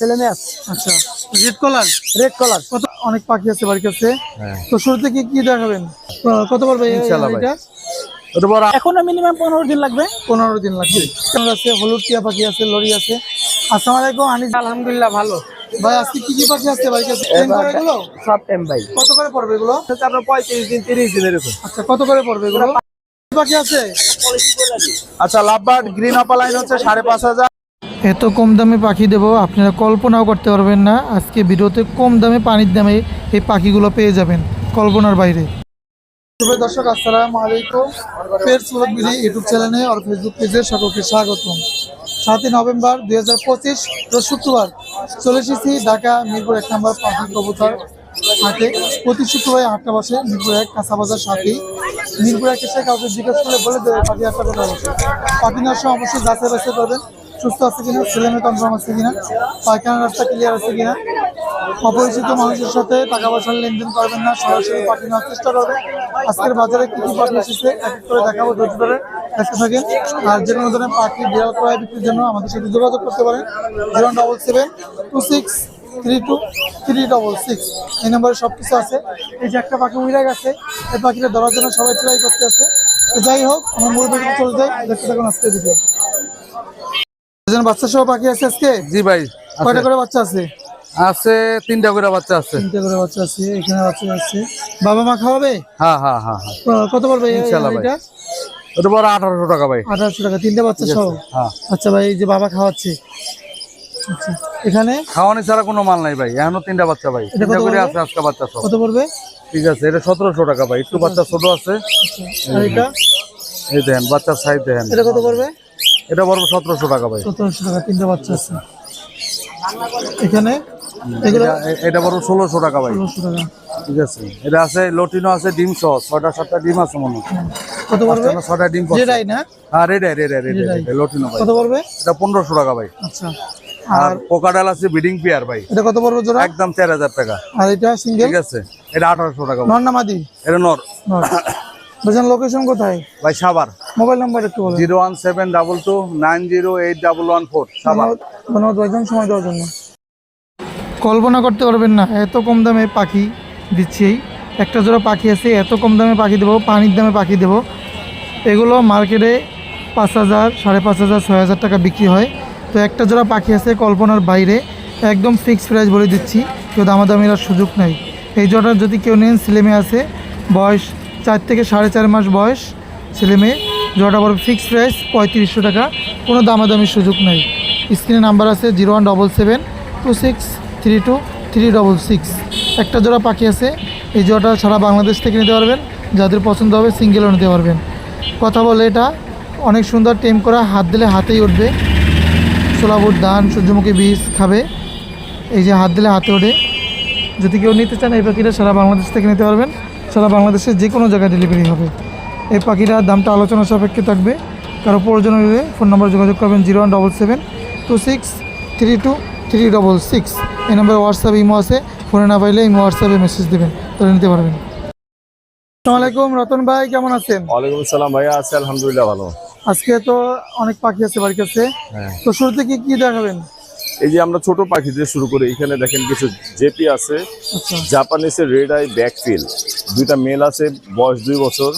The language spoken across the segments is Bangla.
ছেলে মেয়ে আছে। আচ্ছা রেড কলার রেড কলার কত অনেক পাখি আছে বাড়ির কাছে। হ্যাঁ। তো শুরুতে কি কি দেখাবেন? কত পড়বে ভাই। এটা এখনও মিনিমাম পনেরো দিন লাগবে। পনেরো দিন লাগবে। আছে? হলুদ টিয়া পাখি আছে লরি আছে। আসসালামু আলাইকুম আনিস। আলহামদুলিল্লাহ ভালো। ভাই আজকে কি কি পাখি কাছে? করা এগুলো? সব ভাই। কত করে পড়বে এগুলো? আপনার পঁয়ত্রিশ দিন তিরিশ দিন এরকম। আচ্ছা কত করে পড়বে এগুলো? পাখি আছে? আচ্ছা লাভবার্ড গ্রিন অপালাইন হচ্ছে সাড়ে পাঁচ হাজার। এত কম দামে পাখি দেবো, আপনারা কল্পনাও করতে পারবেন না। আজকে ভিডিওতে কম দামে পানির দামে এই পাখিগুলো পেয়ে যাবেন কল্পনার বাইরে। দর্শক, আসসালামু আলাইকুম। পেটস ব্লগ বিডি ইউটিউব চ্যানেলে আর ফেসবুক পেজে সকলকে স্বাগতম। সাতই নভেম্বর দুই হাজার পঁচিশ শুক্রবার চলে এসেছি ঢাকা মিরপুর এক নম্বর পাখি কবুতর হাটে। প্রতি শুক্রবার আটটা বসে মিরপুর এক কাঁচা বাজার সাথেই। মিরপুর এক এসে কাউকে জিজ্ঞেস করে বলে দেবে পাখি একটা কথা বসে। পাখি নেওয়ার সময় অবশ্যই যাচাই বাছাই করবেন। সুস্থ আছে কিনা ছেলে মেয়ে কনফার্ম আছে কিনা পায়খানা রাস্তা ক্লিয়ার আছে কিনা, অপরিচিত মানুষের সাথে টাকা পয়সার লেনদেন করবেন না, সরাসরি পাখি নেওয়ার চেষ্টা করবেন। আজকের বাজারে কি কি পাখি এসেছে, এক এক করে দেখাবো, ধৈর্য ধরে দেখতে থাকেন। আর যে কোনো ধরনের পাখি বিড়াল ক্রয় বিক্রির জন্য আমাদের সাথে যোগাযোগ করতে পারেন। Zero double seven two six three two three double six. এই নম্বরে সব কিছু আছে। এই যে একটা পাখি উড়ে গেছে, এই পাখিটা ধরার জন্য সবাই ট্রাই করতে আছে। যাই হোক, আমার মূল চলে যাই দেখতে থাকুন আজকে ভিডিও। বাচ্চা সহ পাখি আছে আজকে? জি ভাই কয়টা করে বাচ্চা আছে? আছে তিনটা করে বাচ্চা আছে। তিনটে করে বাচ্চা আছে এখানে বাচ্চা আছে। বাবা মা খাওয়াবে? হ্যাঁ হ্যাঁ হ্যাঁ হ্যাঁ। কত পড়বে ইনশাআল্লাহ ভাই। ওটা বড় আঠারোশো টাকা ভাই। আঠারোশো টাকা তিনটে বাচ্চা সহ? হ্যাঁ। আচ্ছা ভাই এই যে বাবা খাওয়াচ্ছে। আচ্ছা এখানে? খাওয়ানি ছাড়া কোনো মাল নাই ভাই এখনও তিনটা বাচ্চা ভাই। তিনটা করে আছে আজকে বাচ্চা সব কত পড়বে? ঠিক আছে এটা সতেরোশো টাকা ভাই একটু বাচ্চা ছোট আছে। আচ্ছা আর এটা? এই দেখেন বাচ্চার সাইজ দেখেন। এটা কত পড়বে? এটা বড় সতেরোশো টাকা ভাই। সতেরোশো টাকা তিনটে বাচ্চা আছে। এখানে? এটা- বড় ষোলোশো টাকা ভাই। ঠিক আছে। এটা আছে লটিনো আছে ডিম সহ ছয়টা সাতটা ডিম আছে মনে হয়। কত পড়বে? ছয়টা ডিম। যেটাই না? হ্যাঁ red eye red eye red eye red eye. Lutino ভাই। কত পড়বে? এটা পনেরোশো টাকা ভাই। আচ্ছা। আর কোকাডাল আছে বিডিং পেয়ার ভাই। এটা কত পড়বে জোড়া? একদম চার হাজার টাকা। আর এটা সিঙ্গেল? ঠিক আছে। এটা আঠারোশো টাকা। নর না মাদি? এটা নর। নর। বুঝলেন লোকেশন কোথায়? ভাই সাবার মোবাইল নাম্বার একটু বলেন। Zero one seven double two nine zero eight double one four সাবার ধন্যবাদ ভাইজান সময় দেওয়ার জন্য। কল্পনা করতে পারবেন না এত কম দামে পাখি দিচ্ছি এই। একটা জোড়া পাখি আছে এত কম দামে পাখি দেবো পানির দামে পাখি দেবো। এগুলো মার্কেটে পাঁচ হাজার সাড়ে পাঁচ হাজার ছয় হাজার টাকা বিক্রি হয়। তো একটা জোড়া পাখি আছে কল্পনার বাইরে একদম ফিক্সড প্রাইস বলে দিচ্ছি। কেউ দামাদামির আর সুযোগ নাই। এই জোড়াটা যদি কেউ নেন ছেলেমেয়ে আছে বয়স চার থেকে সাড়ে চার মাস বয়স ছেলে মেয়ে, জোড়াটা বড় ফিক্সড প্রাইস পঁয়ত্রিশশো টাকা। কোনো দামাদামির সুযোগ নেই। স্ক্রিনে নাম্বার আছে zero one double seven two six three two three double six একটা জোড়া পাখি আছে, এই জোড়াটা সারা বাংলাদেশ থেকে নিতে পারবেন। যাদের পছন্দ হবে সিঙ্গেলও নিতে পারবেন। কথা বলে এটা, অনেক সুন্দর টেম করা, হাত দিলে হাতেই উঠবে। সোলাবুট ধান, সূর্যমুখী বীজ খাবে। এই যে হাত দিলে হাতে ওঠে। যদি কেউ নিতে চান এই পাখিটা সারা বাংলাদেশ থেকে নিতে পারবেন। সারা বাংলাদেশের যে কোনো জায়গায় ডেলিভারি হবে। এই পাখিটার দামটা আলোচনা সাপেক্ষে থাকবে। কারও প্রয়োজন হলে ফোন নম্বর যোগাযোগ করবেন zero one double seven two six three two three double six এই নম্বরে হোয়াটসঅ্যাপ ইমো আছে। ফোনে না পাইলে ইমো হোয়াটসঅ্যাপে মেসেজ দেবেন। তাহলে নিতে পারবেন। আসসালামু আলাইকুম রতন ভাই কেমন আছেন? ওয়ালাইকুম আসসালাম ভাইয়া আছে আলহামদুলিল্লাহ ভালো। আজকে তো অনেক পাখি আছে বাড়ির কাছে। হ্যাঁ। তো শুরুতে কি কি দেখাবেন? এই যে আমরা ছোট পাখি দিয়ে শুরু করি এখানে দেখেন কিছু জেপি আছে আচ্ছা। জাপানিসের রেড আই ব্যাকফিল দুইটা মেল আছে বয়স দুই বছর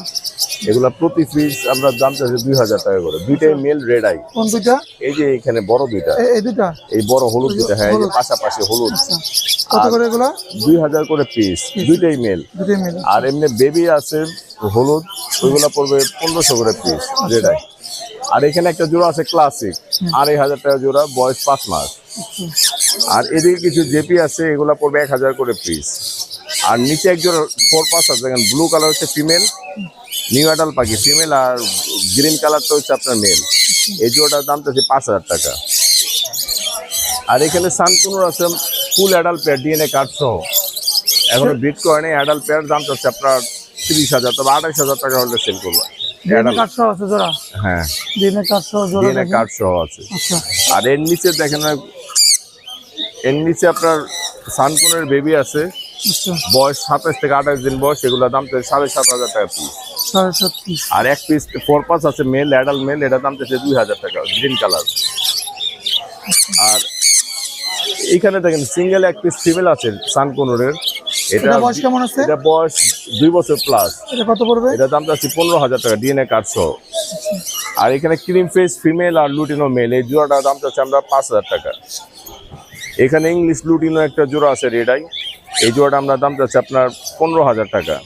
এগুলা প্রতি পিস আমরা দাম চাইছি দুই হাজার টাকা করে। দুইটাই মেল রেড আই কোন দুইটা? এই যে এখানে বড় দুইটা। এই দুইটা? এই বড় হলুদ দুইটা হ্যাঁ এই যে পাশাপাশি হলুদ। আচ্ছা। কত করে এগুলা? দুই হাজার করে পিস দুইটাই মেল মিলে আর এমনি বেবি আছে হলুদ ওইগুলা পড়বে পনেরোশো করে পিস রেড আই আর এখানে একটা জোড়া আছে ক্লাসিক আড়াই হাজার টাকা জোড়া বয়স পাঁচ মাস। আর এদিকে কিছু জেপি আছে এগুলা পড়বে এক হাজার করে পিস আর নিচে একজন ফোর পাস আছে দেখেন ব্লু কালার হচ্ছে ফিমেল নিউ অ্যাডাল পাখি ফিমেল আর গ্রিন কালারটা হচ্ছে আপনার মেল এই জোড়াটার দাম চাচ্ছে পাঁচ হাজার টাকা। আর এখানে সানকুনুর আছে full adult pair DNA card সহ। এখনও বিট করেনি অ্যাডাল পেয়ার দাম হচ্ছে আপনার তিরিশ হাজার তবে আঠাইশ হাজার টাকা হলে সেল করবে। ডিএনএ আছে জোড়া? হ্যাঁ। জোড়া। আছে। আচ্ছা। আর এর নিচে দেখেন এর নিচে আপনার সানকুনের বেবি আছে। আচ্ছা। বয়স সাতাশ থেকে আঠাশ দিন বয়স এগুলোর দাম সাড়ে সাত হাজার টাকা পিস আর এক পিস ফোর পাস আছে মেল অ্যাডাল মেল এটার দাম চাইছে দুই হাজার টাকা গ্রিন কালার আর এইখানে দেখেন সিঙ্গেল এক পিস ফিমেল আছে সানকোনোরের। এটা বয়স কেমন আছে? এটা বয়স দুই বছর প্লাস এটা কত পড়বে? এটা দাম চাচ্ছি পনেরো হাজার টাকা ডিএনএ সহ। আর এখানে ক্রিম ফেস ফিমেল আর লুটিনো মেল এই জোড়াটা দাম চাচ্ছি আমরা পাঁচ হাজার টাকা। এখানে ইংলিশ লুটিনো একটা জোড়া আছে রেডাই এই জোড়াটা আমরা দাম চাচ্ছি আপনার পনেরো হাজার টাকা।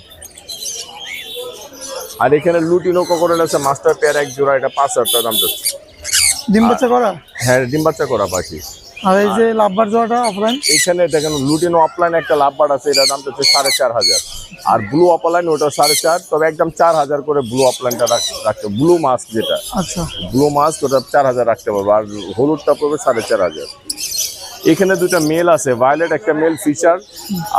আর এখানে লুটিনো ককরেল আছে মাস্টার পেয়ার এক জোড়া এটা পাঁচ হাজার টাকা দাম চাচ্ছি। ডিম বাচ্চা করা? হ্যাঁ ডিম বাচ্চা করা পাখি। আর এই যে লাভবার জোড়াটা অফলাইন এখানে দেখেন লুটিনো অফলাইন একটা লাভবার আছে এটা দাম চাচ্ছে সাড়ে চার হাজার। আর ব্লু অফলাইন ওটা সাড়ে চার তবে একদম চার হাজার করে ব্লু অফলাইনটা রাখতে ব্লু মাস্ক যেটা। আচ্ছা। ব্লু মাস্ক ওটা চার হাজার রাখতে পারব আর হলুদটা পড়বে সাড়ে চার হাজার। এখানে দুটা মেল আছে ভায়োলেট একটা মেল ফিচার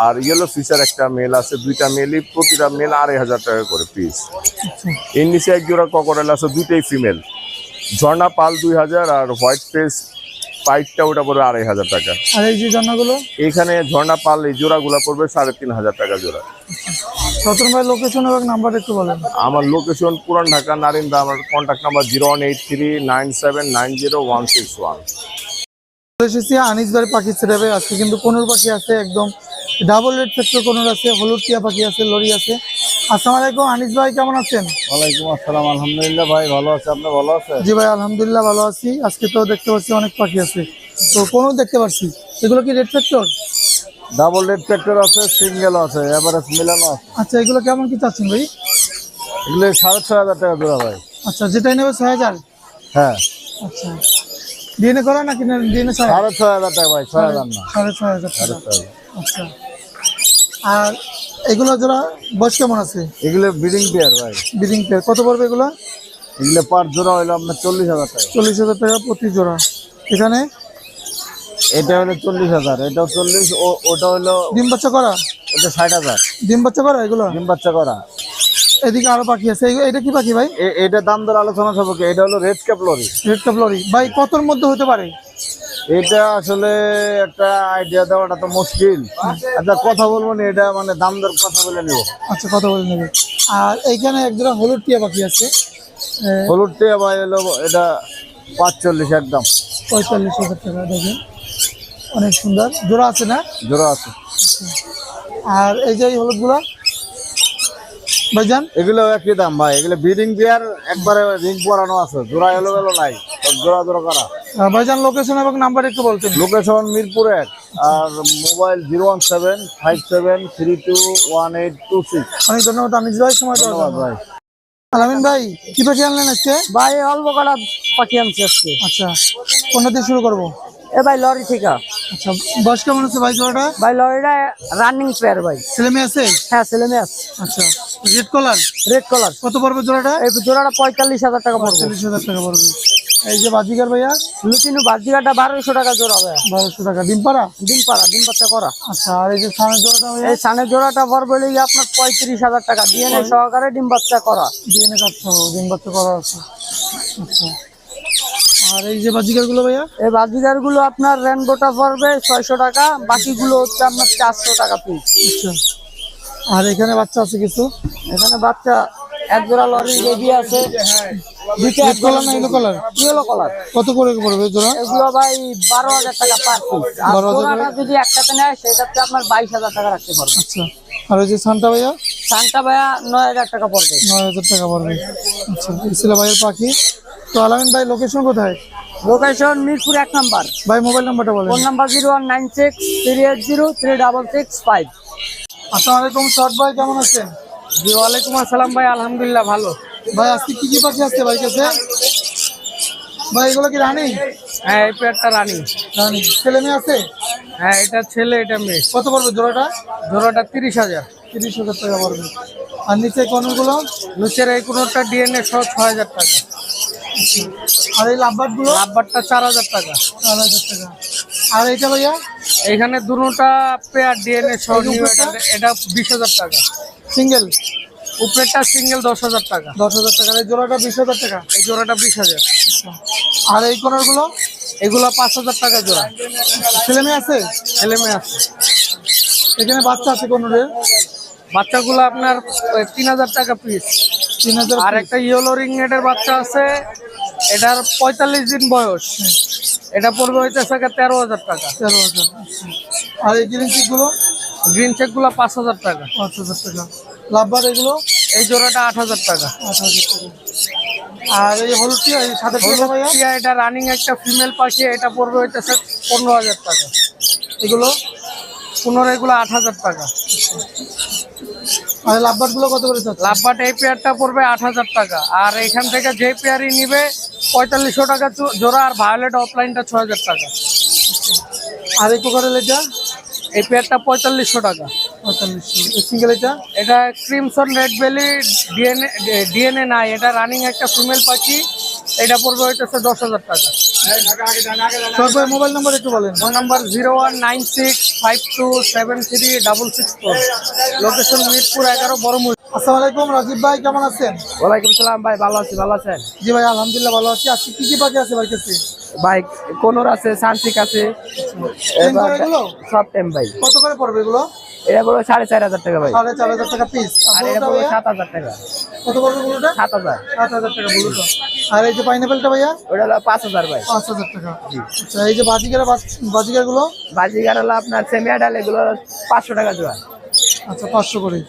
আর ইয়েলো ফিচার একটা মেল আছে দুইটা মেলই প্রতিটা মেল আড়াই হাজার টাকা করে পিস এর নিচে এক জোড়া ককরেল আছে দুইটাই ফিমেল ঝর্ণা পাল দুই হাজার আর হোয়াইট ফেস পাইটটা ওটা পড়বে আড়াই হাজার টাকা। আর এই যে জন্নাগুলো এখানে ঝর্ণা পাল এই জোড়াগুলো পড়বে সাড়ে তিন হাজার টাকা জোড়া। রতন ভাই লোকেশন এবং নাম্বার একটু বলেন। আমার লোকেশন পুরান ঢাকা নারিন্দা আমার contact number zero one eight three nine seven nine zero one six one এসেছি আনিস পাখি সেটাবে আজকে কিন্তু কোনোর পাখি আছে একদম ডাবল রেড ফ্যাক্টর কোনোর আছে হলুদ টিয়া পাখি আছে লরি আছে। আসসালামু আলাইকুম আনিস ভাই কেমন আছেন? ওয়ালাইকুম আসসালাম আলহামদুলিল্লাহ ভাই ভালো আছে। আপনি ভালো আছেন? জি ভাই আলহামদুলিল্লাহ ভালো আছি। আজকে তো দেখতে পাচ্ছি অনেক পাখি আছে। তো কোনো দেখতে পাচ্ছি? এগুলো কি red factor double red factor আছে সিঙ্গেল আছে এভারেজ মিলানো আছে। আচ্ছা এগুলো কেমন কি চাচ্ছেন ভাই? এগুলো সাড়ে ছয় হাজার টাকা জোড়া ভাই। আচ্ছা যেটাই নেবে ছয় হাজার? হ্যাঁ। আচ্ছা। ডিএনএ করা নাকি ছয় সাড়ে ছয় হাজার টাকা ভাই ছয় হাজার না। সাড়ে ছয় হাজার টাকা। আচ্ছা। আর এগুলো যারা বয়স কেমন আছে? এগুলো ব্রিডিং পেয়ার ভাই। বিডিং পেয়ার কত পড়বে এগুলো? এগুলো পার জোড়া হইল আপনার চল্লিশ হাজার টাকা। চল্লিশ হাজার টাকা প্রতি জোড়া। এখানে? এটা হলো চল্লিশ হাজার এটাও চল্লিশ ও ওটা হলো ডিম বাচ্চা করা? ওটা ষাট হাজার। ডিম বাচ্চা করা এগুলো? ডিম বাচ্চা করা। এদিকে আরও পাখি আছে। এটা কি পাখি ভাই? এটা দাম দর আলোচনা সাপেক্ষে এটা হলো red cap lory. Red cap lory ভাই কতর মধ্যে হতে পারে? এটা আসলে একটা আইডিয়া দেওয়াটা তো মুশকিল। আচ্ছা কথা বলব না এটা মানে দাম দর কথা বলে নিব। আচ্ছা কথা বলে নেবে। আর এইখানে এক জোড়া হলুদ টিয়া পাখি আছে। হলুদ টিয়া ভাই হলো এটা পাঁচচল্লিশ একদম। পঁয়তাল্লিশ হাজার টাকা দেখেন। অনেক সুন্দর। জোড়া আছে না? জোড়া আছে। আর এই যে এই হলুদগুলো ভাইজান? এগুলো একই দাম ভাই এগুলো ব্রিডিং বিয়ার একবারে রিং পরানো আছে। জোড়া এলো গেলো নাই জোড়া জোড়া করা। ভাইজান লোকেশন এবং নাম্বার একটু বলতেন। লোকেশন মিরপুর এক আর mobile zero one seven five seven three two one eight two six অনেক ধন্যবাদ আমি ভাই সময় ধন্যবাদ ভাই। আলামিন ভাই কি পাখি আনলেন আজকে? ভাই অল্প কটা পাখি আনছি আজকে। আচ্ছা কোনটা দিয়ে শুরু করব? এ ভাই লরি থেকে। আচ্ছা বয়স কেমন আছে ভাই জোড়াটা? ভাই লরিটা রানিং পেয়ার ভাই। ছেলে মেয়ে আছে? হ্যাঁ ছেলে মেয়ে আছে। আচ্ছা রেড কলার রেড কালার কত পড়বে জোড়াটা? এই জোড়াটা পঁয়তাল্লিশ হাজার টাকা পড়বে। চল্লিশ হাজার টাকা পড়বে। এই যে বাজিকার ভাইয়া? লুটিনু বাজিকাটা বারোশো টাকা জোড়া ভাই বারোশো টাকা ডিম পাড়া? ডিম পাড়া ডিম বাচ্চা করা। আচ্ছা আর এই যে সামনের জোড়াটা ভাইয়া? এই সানের জোড়াটা পড়বে আপনার পঁয়ত্রিশ হাজার টাকা ডিএনএ সহকারে ডিম বাচ্চা করা। ডিএনএ কাটতে ডিম বাচ্চা করা আছে। আচ্ছা। আর এই যে বাজিকারগুলো ভাইয়া? এই বাজিকারগুলো আপনার রেনবোটা পড়বে ছয়শো টাকা বাকিগুলো হচ্ছে আপনার চারশো টাকা পিস আচ্ছা। আর এখানে বাচ্চা আছে কিছু? এখানে বাচ্চা এক জোড়া লরি আছে। দুইটা রেড কলার না ইয়েলো কালার ইয়েলো কালার কত করে পড়বে জোড়া? এগুলো ভাই বারো হাজার টাকা পার পিস আর জোড়াটা যদি একসাথে নেয় সেটাতে আপনার বাইশ হাজার টাকা রাখতে পারবে। আচ্ছা। আর ওই যে সানটা ভাইয়া? সানটা ভাইয়া নয় হাজার টাকা পড়বে। নয় হাজার টাকা পড়বে। আচ্ছা ভাইয়ের পাখি। তো আলামিন ভাই লোকেশন কোথায়? লোকেশন মিরপুর এক নাম্বার। ভাই মোবাইল নাম্বারটা বলেন। Phone number zero one nine six three eight zero three double six five. আসসালামু আলাইকুম শর্ট ভাই কেমন আছেন? জি ওয়ালাইকুম আসসালাম ভাই আলহামদুলিল্লাহ ভালো। ভাই আজকে কি কি পাখি আছে ভাই কাছে? ভাই এগুলো কি রানি? হ্যাঁ এই পেয়ারটা রানি। রানি। ছেলে মেয়ে আছে? হ্যাঁ এটা ছেলে এটা মেয়ে। কত পড়বে জোড়াটা? জোড়াটা তিরিশ হাজার। তিরিশ হাজার টাকা পড়বে। আর নিচে কনুরগুলো নিচের এই কোনোটা ডিএনএ সহ ছ হাজার টাকা। আর এই লাভবারগুলো লাভবারটা চার হাজার টাকা। চার হাজার টাকা। আর এইটা ভাইয়া? এখানে দুটোটা পেয়ার ডিএনএ সহ এটা এটা বিশ হাজার টাকা। সিঙ্গেল উপরেরটা সিঙ্গেল দশ হাজার টাকা। দশ হাজার টাকা। এই জোড়াটা বিশ হাজার টাকা? এই জোড়াটা বিশ হাজার। আর এই কোনারগুলো? এগুলো পাঁচ হাজার টাকা জোড়া। ছেলে মেয়ে আছে? ছেলে মেয়ে আছে। এখানে বাচ্চা আছে কোনোরের বাচ্চাগুলো আপনার তিন হাজার টাকা পিস তিন হাজার আর একটা ইয়েলো রিং নেটের বাচ্চা আছে। এটার পঁয়তাল্লিশ দিন বয়স। এটা পড়বে হইতেছে গিয়ে তেরো হাজার টাকা। তেরো হাজার। আর এই গ্রিন চিকগুলো পাঁচ হাজার টাকা। পাঁচ হাজার টাকা। লাভবার এগুলো? এই জোড়াটা আট হাজার টাকা। আট হাজার টাকা। আর এই সাদা টিয়া এটা রানিং একটা ফিমেল পাখি এটা পড়বে হইতেছে পনেরো হাজার টাকা। এগুলো? পনেরো এগুলো আট হাজার টাকা। আর লাভবারগুলো কত করে লাভবাট এই পেয়ারটা পড়বে আট হাজার টাকা। আর এখান থেকে যে পেয়ারই নিবে পঁয়তাল্লিশশো টাকা জোড়া আর ভায়োলেট অফলাইনটা ছ হাজার টাকা। আর এই কোকারেল এটা এই পেয়ারটা পঁয়তাল্লিশশো টাকা। পঁয়তাল্লিশশো। সিঙ্গেল এটা? এটা crimson red belly DNA DNA নাই। এটা রানিং একটা ফিমেল পাখি। এটা পড়বে হইতেছে দশ হাজার টাকা। মোবাইল নাম্বার একটু বলেন। Phone number zero one nine six five two seven three double six four location Mirpur এগারো বড়মুড়ি আসসালামু আলাইকুম রাজীব ভাই কেমন আছেন? ওয়ালাইকুম সালাম ভাই ভালো আছি ভালো আছেন? জি ভাই আলহামদুলিল্লাহ ভালো আছি। আজকে কি কি পাখি আছে ভাই কাছে ভাই কোনোর আছে সানসিক আছে সব টাইম ভাই। কত করে পড়বে এগুলো? এটা বলো সাড়ে চার হাজার টাকা ভাই। সাড়ে চার হাজার টাকা পিস আর এটা বলো সাত হাজার টাকা। কত পড়বে গুলোটা সাত হাজার। সাত হাজার টাকা বলুন আর এই যে পাইনাপেলটা ভাইয়া? ওটা হলো পাঁচ হাজার ভাই। পাঁচ হাজার টাকা। আচ্ছা এই যে গুলো বাজিগার হলো আপনার সেমিয়া ডাল এগুলো পাঁচশো টাকা জোড়া। আচ্ছা পাঁচশো করে।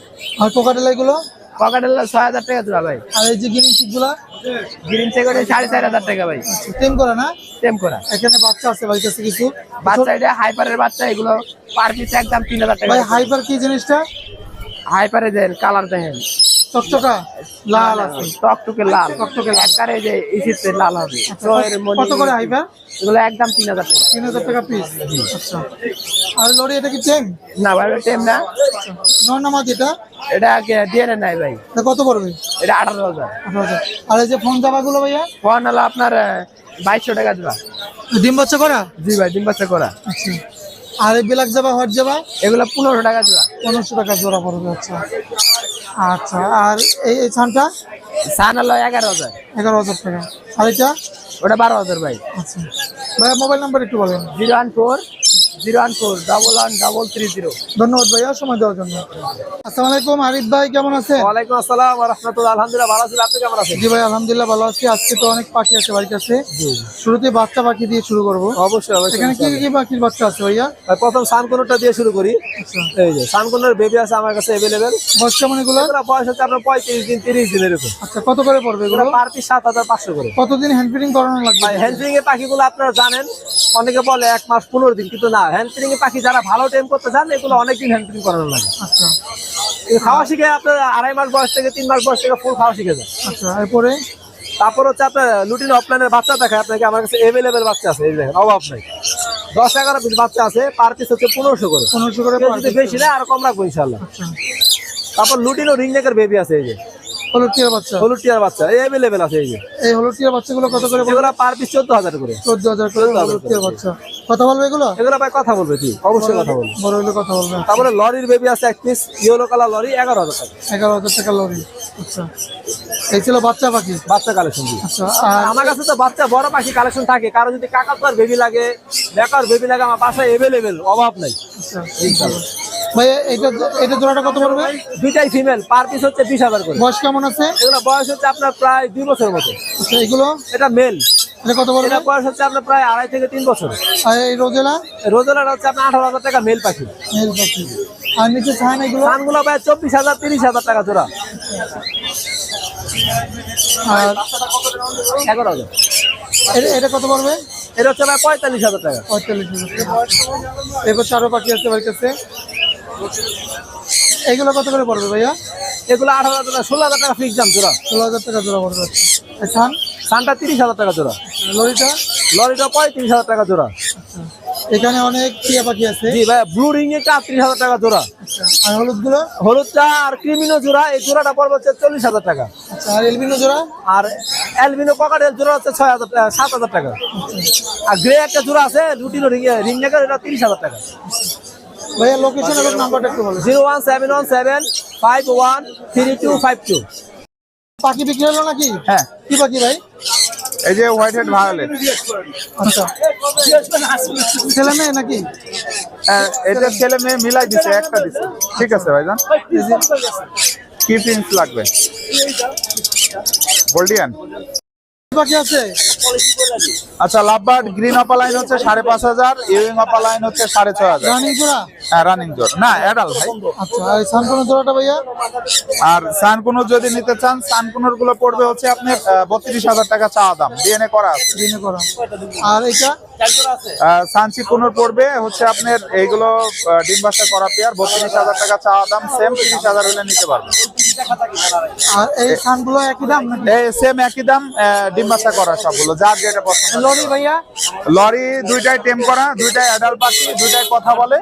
আর কোকাটেলাই গুলো পকেট ছয় হাজার টাকা জোড়া ভাই। আর এই যে গিনিংগুলা? গ্রিন করে সাড়ে চার হাজার টাকা ভাই। আচ্ছা টেম করে না? সেম করা। এখানে বাচ্চা আছে ভাই কাছে। কিছু বাচ্চা এটা হাইপারের বাচ্চা এগুলো পার পিস একদম তিন হাজার টাকা। ভাই হাইপার কি জিনিসটা? হাইপারে দেন কালার দেখেন। চকচকা লাল আছে। টকটকে লাল। টকটকে। একবারে যে ইসিতে লাল হবে। কত করে হাইপার এগুলো একদম তিন হাজার টাকা। তিন হাজার টাকা পিস আচ্ছা। আর লরি এটা কি টেম না ভাই টেম না। নন নামাজ এটা? এটা ডিএনএ নাই ভাই। কত পড়বে? এটা আঠারো হাজার। আর এই যে ফোনগুলো ভাইয়া? ফোন হলো আপনার বাইশশো টাকা জোড়া ডিম বাচ্চা করা? জি ভাই ডিম বাচ্চা করা। আচ্ছা। আর এই বিলাক জাবা হট জাবা? এগুলো পনেরোশো টাকা জোড়া পনেরোশো টাকা জোড়া পড়বে আচ্ছা। আচ্ছা আর এই এই ছানটা? হলো এগারো হাজার। এগারো হাজার টাকা। আর এটা? ওটা বারো হাজার ভাই। আচ্ছা। ভাইয়া মোবাইল নাম্বার একটু বলেন। Zero one four zero one four double one double three zero ধন্যবাদ ভাইয়া সময় দেওয়ার জন্য। আসসালামু আলাইকুম আরিফ ভাই কেমন আছেন? ওয়ালাইকুম আসসালাম রহমতুল্লাহ আলহামদুলিল্লাহ ভালো আছেন আপনি কেমন আছেন? জি ভাই আলহামদুলিল্লাহ ভালো আছি। আজকে তো অনেক পাখি আছে বাড়ির কাছে। শুরুতে বাচ্চা পাখি দিয়ে শুরু করব। অবশ্যই অবশ্যই এখানে কি কি পাখির বাচ্চা আছে ভাইয়া? প্রথম সানকোনটা দিয়ে শুরু করি। আচ্ছা। এই যে সানকোনের বেবি আছে আমার কাছে অ্যাভেলেবেল বয়স কেমন এগুলো? বয়স হচ্ছে আপনার পঁয়ত্রিশ দিন তিরিশ দিন এরকম। আচ্ছা কত করে পড়বে এগুলো? পার পিস সাত হাজার পাঁচশো করে। কতদিন হ্যান্ড ফিডিং করানো লাগবে? ভাই হ্যান্ড্রিং এর পাখিগুলো আপনারা জানেন অনেকে বলে এক মাস পনেরো দিন কিন্তু না হ্যান্ড্রিং পাখি যারা ভালো টাইম করতে চান এগুলো অনেকদিন হ্যান্ড্রিং করানো লাগে। আচ্ছা। খাওয়া শিখে আপনার আড়াই মাস বয়স থেকে তিন মাস বয়স থেকে ফুল খাওয়া শিখে যায় আচ্ছা এরপরে? তারপর হচ্ছে আপনার লুটিন অফলাইনের বাচ্চা দেখায় আপনাকে আমার কাছে অ্যাভেলেবেল বাচ্চা আছে এই দেখেন অভাব নেই। দশ এগারো পিস বাচ্চা আছে পার পিস হচ্ছে পনেরোশো করে। পনেরোশো করে বেশি না আর কম রাখব ইনশাল্লাহ আচ্ছা। তারপর লুটিন ও রিং নেকের বেবি আছে এই যে। হলুদ টিয়ার বাচ্চা হলুদ টিয়ার বাচ্চা আছে এই যে। এই হলুদ টিয়ার বাচ্চাগুলো কত করে এগুলো পার পিস চোদ্দ হাজার করে। চোদ্দ হাজার করে হলুদ টিয়ার বাচ্চা। কথা বলবে এগুলো? এগুলো ভাই কথা বলবে ঠিক অবশ্যই কথা বলবে। বড় হলে কথা বলবে। তারপরে লরির বেবি আছে এক পিস ইয়েলো কালার লরি এগারো হাজার টাকা। এগারো হাজার টাকা লরি। আচ্ছা। এই ছিল বাচ্চা পাখি? বাচ্চা কালেকশন আচ্ছা আর আমার কাছে তো বাচ্চা বড় পাখি কালেকশন থাকে। কারও যদি কাকাতার বেবি লাগে বেকার বেবি লাগে আমার বাসায় অভাব নাই। আচ্ছা ভাই এটা এটা জোড়াটা কত পড়বে? দুইটাই ফিমেল পার পিস হচ্ছে বিশ হাজার করে। বয়স কেমন আছে? এগুলো বয়স হচ্ছে আপনার প্রায় দুই বছর মতো। আচ্ছা এগুলো? এটা মেল এটা কত পড়বে? এটা বয়স হচ্ছে আপনার প্রায় আড়াই থেকে তিন বছর আর এই রোজেলা? রোজালার হচ্ছে আপনার আঠারো হাজার টাকা মেল পাখি। মেল পাখি। আর নিচে ছান এগুলো? প্রায় চব্বিশ হাজার তিরিশ হাজার টাকা জোড়া। আর এগারো হাজার। এটা- এটা কত পড়বে? এটা হচ্ছে প্রায় পঁয়তাল্লিশ হাজার টাকা। পঁয়তাল্লিশ হাজার এরপর চারো পাখি আছে কাছে। এগুলো কত করে পড়বে ভাইয়া? এগুলো আট হাজার টাকা ষোলো হাজার টাকা ফিক্স দাম জোড়া। ষোলো হাজার টাকা জোড়া পড়বে। আচ্ছা ছান সানটা তিরিশ হাজার টাকা জোড়া। লরিটা? লরিটা পঁয়ত্রিশ হাজার টাকা জোড়া। আচ্ছা এখানে অনেক টিয়া পাখি আছে। জি ভাই ব্লু রিং আটত্রিশ হাজার টাকা জোড়া। আচ্ছা আর হলুদগুলো? হলুদটা আর ক্রিমিনো জোড়া এই জোড়াটা পড়বে হচ্ছে চল্লিশ হাজার টাকা। আচ্ছা আর এলবিনো জোড়া? আর অ্যালবিনো পকাটের জোড়া হচ্ছে ছয় হাজার টাকা সাত হাজার টাকা। আর গ্রে একটা জোড়া আছে লুটিনো রিং রিং নেকার এটা তিরিশ হাজার টাকা। ভাইয়া লোকেশন এবং নাম্বারটা একটু বলেন। Zero one seven one seven five one three two five two. পাখি বিক্রি হলো নাকি? হ্যাঁ। কি পাখি ভাই? এই যে হোয়াইট হেড ভায়োলেট আচ্ছা। ছেলে মেয়ে নাকি? এটা ছেলে মেয়ে মিলাই দিছে একটা দিছে। ঠিক আছে ভাইজান। কি প্রিন্স লাগবে? গোল্ডিয়ান আছে? আচ্ছা লাভবার্ড গ্রিন অপালাইন হচ্ছে সাড়ে পাঁচ হাজার ইউইং অপালাইন হচ্ছে সাড়ে ছয় হাজার। রানিং জোড়া? হ্যাঁ রানিং জোর না অ্যাডাল ভাই। আচ্ছা সানকোনো জোড়াটা ভাইয়া? আর সানকুনুর যদি নিতে চান সানকুনুরগুলো পড়বে হচ্ছে আপনার বত্রিশ হাজার টাকা চা দাম। ডিএনএ করা আছে। ডিএনএ করা। আর এটা সানসি কুনুর পড়বে হচ্ছে আপনার এইগুলো ডিম বাসা করা পেয়ার বত্রিশ হাজার টাকা চাওয়া দাম সেম তিরিশ হাজার হলে নিতে পারবেন। আর এই সানগুলো একই দাম নাকি? সেম একই দাম ডিম বাসা করা সবগুলো যার যেটা পছন্দ। লরি ভাইয়া? লরি দুইটাই টেম করা দুইটাই অ্যাডাল পাখি দুইটাই কথা বলে।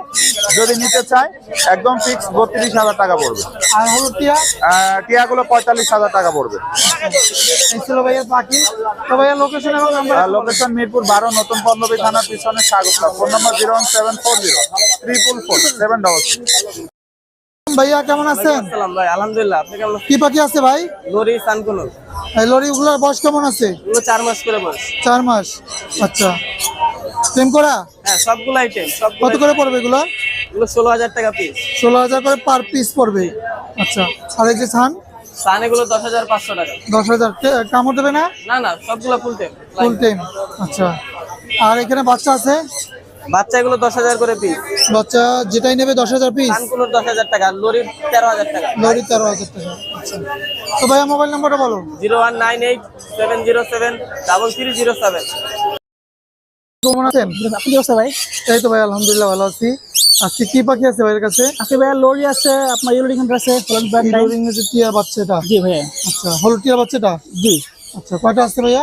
যদি নিতে চায় একদম ফিক্স বত্রিশ হাজার টাকা পড়বে। আর হলো টিয়া? আহ, টিয়াগুলো পঁয়তাল্লিশ হাজার টাকা পড়বে। এই ছিল ভাইয়া পাখি। তো ভাইয়া লোকেশন এবং লোকেশন মিরপুর বারো নতুন পল্লবী থানার পিছনে স্বাগত। Phone number zero one seven four zero triple four seven double ভাইয়া কেমন আছেন? ভাই আলহামদুলিল্লাহ আপনি কেমন কি পাখি আছে ভাই? Lory sun conure. এই লরি গুলোর বয়স কেমন আছে? এগুলো চার মাস করে বয়স। মাস আচ্ছা। টেম করা? হ্যাঁ সবগুলো আইটেম কত করে পড়বে এগুলো? এগুলো ষোলো হাজার টাকা পিস ষোলো হাজার করে পার পিস পড়বে আচ্ছা। আর এই যে ছান সান এগুলো 10500 টাকা। 10000 কামড় দেবে না? না না সবগুলো ফুল টাইম ফুল টাইম আচ্ছা। আর এখানে বাচ্চা আছে? বাচ্চা এগুলো 10000 করে পিস বাচ্চা যেটাই নেবে 10000 পিস ধানগুলোর দশ হাজার টাকা লরির তেরো হাজার টাকা। লরির তেরো হাজার টাকা আচ্ছা। তো ভাই মোবাইল নাম্বারটা বলো। 01987073307 কেমন আছেন আপনি কি অবস্থা ভাই? এই তো ভাই আলহামদুলিল্লাহ ভালো আছি। আজকে কি পাখি আছে ভাইয়ের কাছে? আজকে ভাইয়া লরি আছে আপনার আছে টিয়ার বাচ্চাটা। জি ভাইয়া। আচ্ছা হলুদ বাচ্চাটা? জি। আচ্ছা কয়টা আছে ভাইয়া?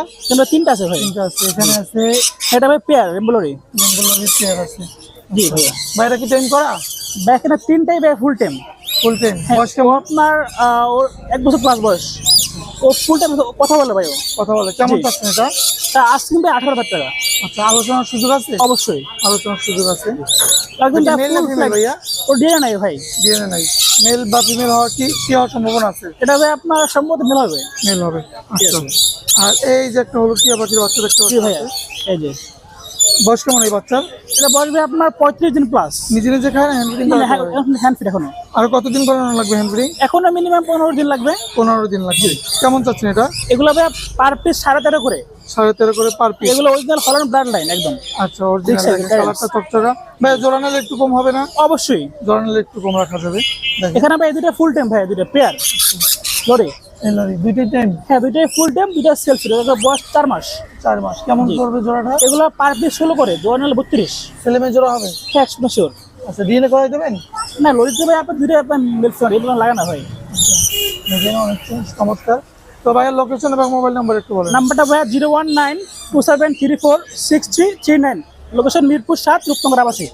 তিনটা আছে ভাই। তিনটা আছে এখানে আছে এটা ভাই পেয়ার টিয়ার আছে। জি ভাইয়া। ভাইরা কি টাইম করা? ভাই এখানে তিনটাই ভাই ফুল টাইম ফুল টাইম হ্যাঁ, বয়স কেমন? আপনার ওর এক বছর প্লাস বয়স। ও ফুল টাইম কথা বলে ভাই ও। কথা বলে কেমন জি। পাচ্ছেন এটা? তা ভাই আঠারো হাজার টাকা। আচ্ছা আলোচনার সুযোগ আছে? অবশ্যই। আলোচনার সুযোগ আছে? ওর ডিএনএ নাই ভাই। ডিএনএ নাই। মেল বা ফিমেল হওয়ার কি কি হওয়ার সম্ভাবনা আছে? এটা ভাই আপনার সম্মত মেল হবে। মেল হবে। আচ্ছা। আর এই যে একটা হলুদ টিয়া পাখির বাচ্চা দেখতে জি ভাইয়া। এই যে। বয়স কেমন এই বাচ্চার? এটা বয়স ভাই আপনার পঁয়ত্রিশ দিন প্লাস নিজে নিজে খায় না হ্যান্ড ফিট এখনও আর কতদিন করানো লাগবে হ্যান্ড্রিং এখনও মিনিমাম পনেরো দিন লাগবে। পনেরো দিন লাগবে। কেমন চাচ্ছেন এটা? এগুলো ভাই পার পিস সাড়ে তেরো করে। সাড়ে তেরো করে পার পিস এগুলো অরিজিনাল হল্যান্ড ব্লাড লাইন একদম। আচ্ছা অরিজিনাল। কালারটা চকচকা ভাই জোড়া একটু কম হবে না? অবশ্যই। জোড়া নিলে একটু কম রাখা যাবে। এখানে ভাই দুইটা ফুল টাইম ভাই দুইটা পেয়ার লরি দুইটাই টাইম হ্যাঁ দুইটাই ফুল টাইম দুইটা বয়স চার মাস। চার মাস। কেমন জি। পড়বে জোড়াটা? এগুলো পার পিস ষোলো করে বত্রিশ। ছেলে মেয়ে জোড়া হবে? হ্যাঁ একশো শিওর আচ্ছা ডিএনএ করাই দেবেন? না লরিতে ভাই আপনার দুইটা আপনার মিলফোন এগুলো লাগে না ভাই। অনেক চমৎকার। তো ভাইয়ের লোকেশন এবং মোবাইল নাম্বার একটু বলেন। নাম্বারটা ভাইয়া zero one nine two seven three four six three three nine. Location Mirpur সাত রূপনগর আবাসী